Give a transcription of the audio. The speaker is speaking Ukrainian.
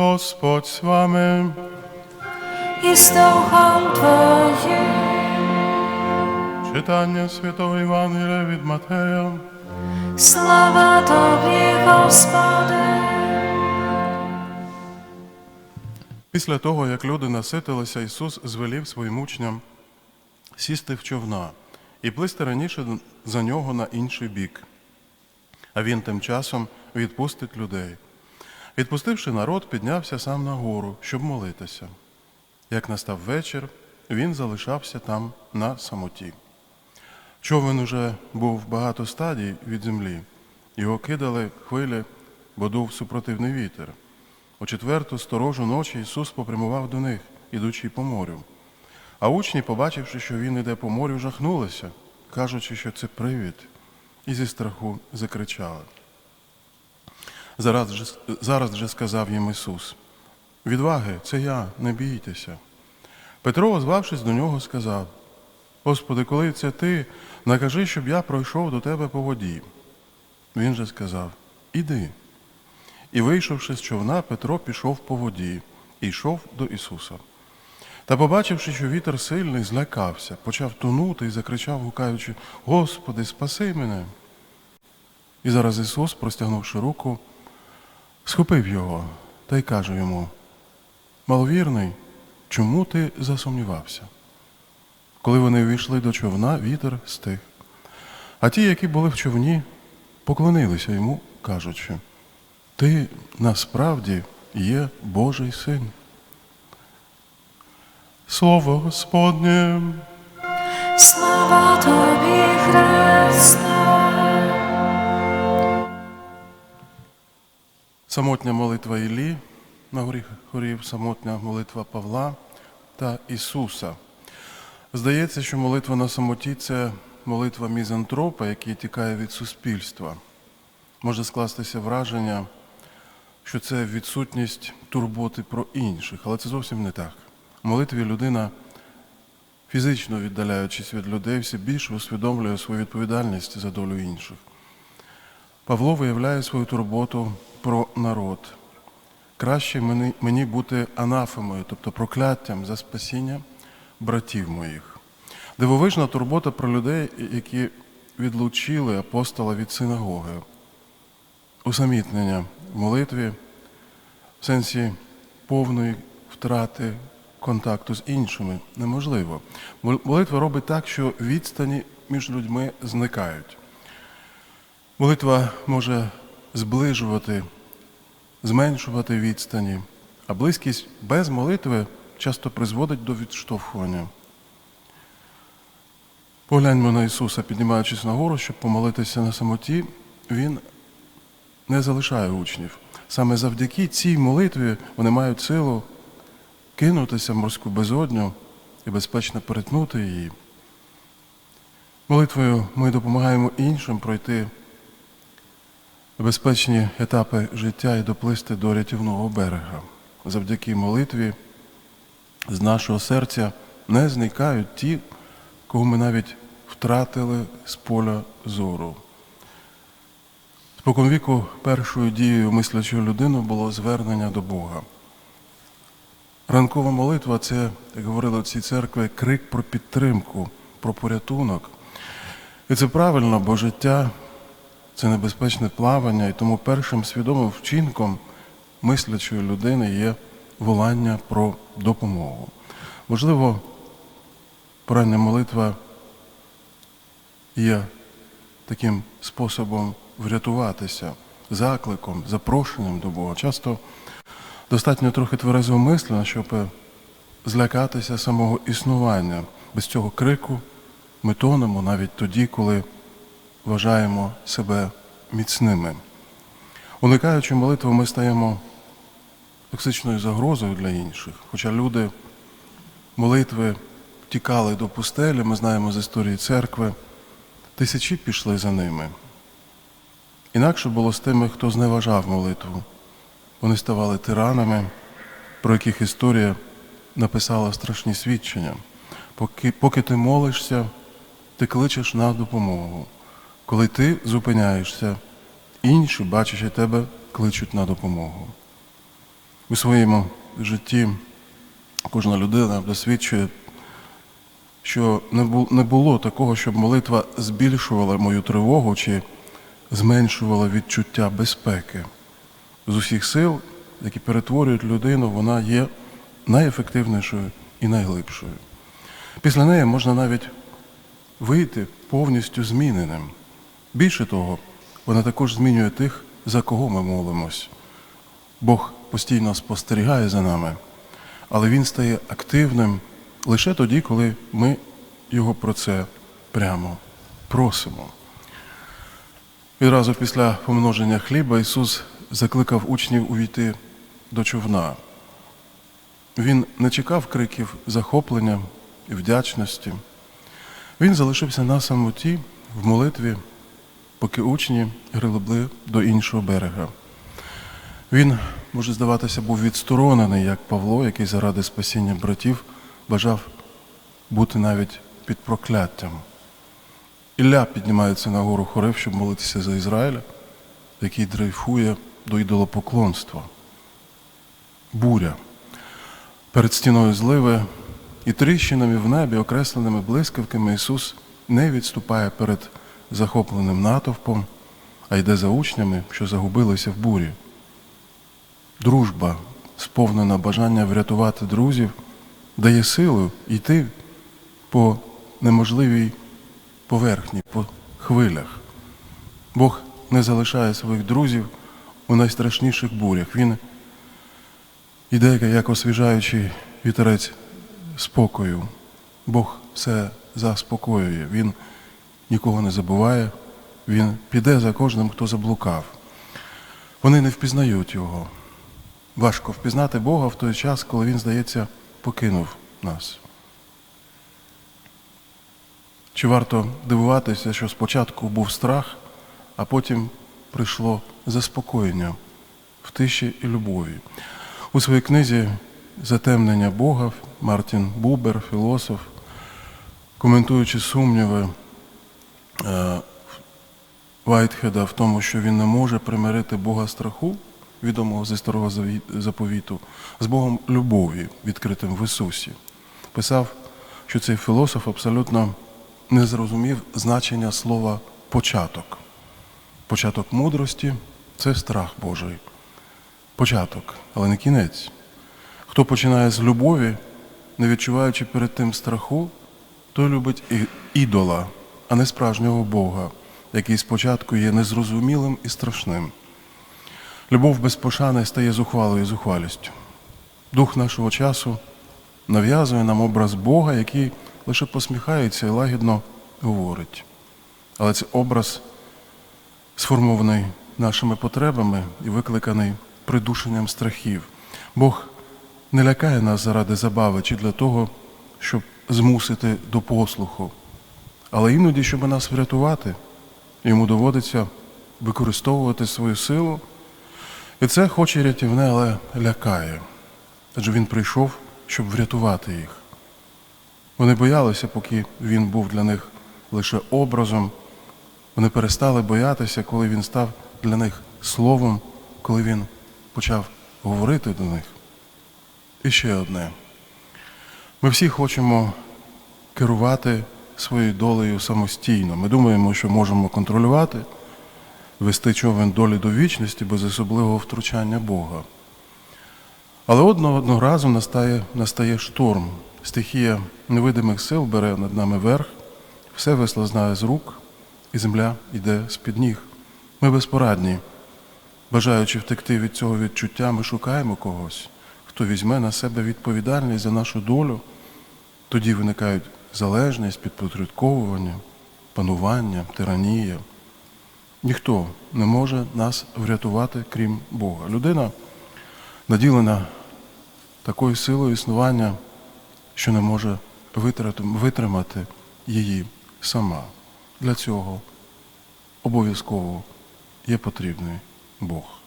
Господь з вами. і з духом Твоїм. Читання Святого Євангелія від Матея. Слава Тобі, Господи. Після того, як люди наситилися, Ісус звелів своїм учням сісти в човна і плисти раніше за нього на інший бік. А він тим часом відпустить людей. Відпустивши народ, піднявся сам на гору, щоб молитися. Як настав вечір, він залишався там на самоті. Човен уже був багато стадій від землі, його кидали хвилі, бо дув супротивний вітер. У четверту сторожу ночі Ісус попрямував до них, ідучи по морю. А учні, побачивши, що він іде по морю, жахнулися, кажучи, що це привід, і зі страху закричали. Зараз же, зараз же сказав їм Ісус: Відваги, це я, не бійтеся. Петро, озвавшись до нього, сказав: Господи, коли це ти, накажи, щоб я пройшов до тебе по воді. Він же сказав: Іди. І, вийшовши з човна, Петро пішов по воді і йшов до Ісуса. Та, побачивши, що вітер сильний, злякався, почав тонути і закричав, гукаючи: Господи, спаси мене. І зараз Ісус, простягнувши руку, схопив його та й каже йому: Маловірний, чому ти засумнівався? Коли вони увійшли до човна, вітер стих. А ті, які були в човні, поклонилися йому, кажучи, ти насправді є Божий син. Слово Господнє. Слава Тобі, Христе. Самотня молитва Іллі на горі хорів, самотня молитва Павла та Ісуса. Здається, що молитва на самоті це молитва мізантропа, який тікає від суспільства. Може скластися враження, що це відсутність турботи про інших, але це зовсім не так. В молитві людина, фізично віддаляючись від людей, все більше усвідомлює свою відповідальність за долю інших. Павло виявляє свою турботу про народ. Краще мені, мені бути анафемою, тобто прокляттям за спасіння братів моїх. Дивовижна турбота про людей, які відлучили апостола від синагоги. Усамітнення в молитві в сенсі повної втрати контакту з іншими неможливо. Молитва робить так, що відстані між людьми зникають. Молитва може зближувати, зменшувати відстані, а близькість без молитви часто призводить до відштовхування. Погляньмо на Ісуса, піднімаючись на гору, щоб помолитися на самоті, Він не залишає учнів. Саме завдяки цій молитві вони мають силу кинутися в морську безодню і безпечно перетнути її. Молитвою ми допомагаємо іншим пройти безпечні етапи життя і доплисти до рятівного берега. Завдяки молитві з нашого серця не зникають ті, кого ми навіть втратили з поля зору. Споконвіку першою дією мислячої людини було звернення до Бога. Ранкова молитва це, як говорили в цій церкві, крик про підтримку, про порятунок. І це правильно, бо життя це небезпечне плавання, і тому першим свідомим вчинком мислячої людини є волання про допомогу. Можливо, порання молитва є таким способом врятуватися, закликом, запрошенням до Бога. Часто достатньо трохи тверезого мислення, щоб злякатися самого існування. Без цього крику ми тонемо навіть тоді, коли вважаємо себе міцними. Уникаючи молитви, ми стаємо токсичною загрозою для інших. Хоча люди молитви втікали до пустелі, ми знаємо з історії церкви, тисячі пішли за ними. Інакше було з тими, хто зневажав молитву. Вони ставали тиранами, про яких історія написала страшні свідчення. Поки, поки ти молишся, ти кличеш на допомогу. Коли ти зупиняєшся, інші, бачачи тебе, кличуть на допомогу. у своєму житті кожна людина досвідчує, що не було такого, щоб молитва збільшувала мою тривогу чи зменшувала відчуття безпеки. З усіх сил, які перетворюють людину, вона є найефективнішою і найглибшою. Після неї можна навіть вийти повністю зміненим. Більше того, вона також змінює тих, за кого ми молимось. Бог постійно спостерігає за нами, але Він стає активним лише тоді, коли ми його про це прямо просимо. Відразу після помноження хліба Ісус закликав учнів увійти до човна. Він не чекав криків захоплення і вдячності. Він залишився на самоті в молитві, поки учні гребли до іншого берега. Він, може здаватися, був відсторонений, як Павло, який заради спасіння братів бажав бути навіть під прокляттям. Ілля піднімається на гору Хорев, щоб молитися за Ізраїля, який дрейфує до ідолопоклонства. Буря. Перед стіною зливи і тріщинами в небі, окресленими блискавками, Ісус не відступає перед захопленим натовпом, а йде за учнями, що загубилися в бурі. Дружба, сповнена бажання врятувати друзів, дає силу йти по неможливій поверхні, по хвилях. Бог не залишає своїх друзів у найстрашніших бурях. Він іде як освіжаючий вітерець спокою. Бог все заспокоює. Він нікого не забуває, Він піде за кожним, хто заблукав. Вони не впізнають його. Важко впізнати Бога в той час, коли Він, здається, покинув нас. Чи варто дивуватися, що спочатку був страх, а потім прийшло заспокоєння в тиші і любові? У своїй книзі Затемнення Бога Мартін Бубер, філософ, коментуючи сумніви Вайтхеда в тому, що він не може примирити Бога страху, відомого зі старого заповіту, з Богом любові, відкритим в Ісусі, писав, що цей філософ абсолютно не зрозумів значення слова початок. Початок мудрості це страх Божий. Початок, але не кінець. Хто починає з любові, не відчуваючи перед тим страху, той любить ідола, а не справжнього Бога, який спочатку є незрозумілим і страшним. Любов без пошани стає зухвалою зухвалістю. Дух нашого часу нав'язує нам образ Бога, який лише посміхається і лагідно говорить. Але цей образ сформований нашими потребами і викликаний придушенням страхів. Бог не лякає нас заради забави чи для того, щоб змусити до послуху. Але іноді, щоб нас врятувати, йому доводиться використовувати свою силу. І це хоч і рятівне, але лякає. Адже він прийшов, щоб врятувати їх. Вони боялися, поки він був для них лише образом. Вони перестали боятися, коли він став для них словом, коли він почав говорити до них. І ще одне. Ми всі хочемо керувати своєю долею самостійно. Ми думаємо, що можемо контролювати, вести човен долі до вічності без особливого втручання Бога. Але одного, одного разу настає, настає шторм. Стихія невидимих сил бере над нами верх, все весло знає з рук, і земля йде з-під ніг. Ми безпорадні. Бажаючи втекти від цього відчуття, ми шукаємо когось, хто візьме на себе відповідальність за нашу долю. Тоді виникають залежність, підпорядковування, панування, тиранія. Ніхто не може нас врятувати, крім Бога. Людина наділена такою силою існування, що не може витримати її сама. Для цього обов'язково є потрібний Бог.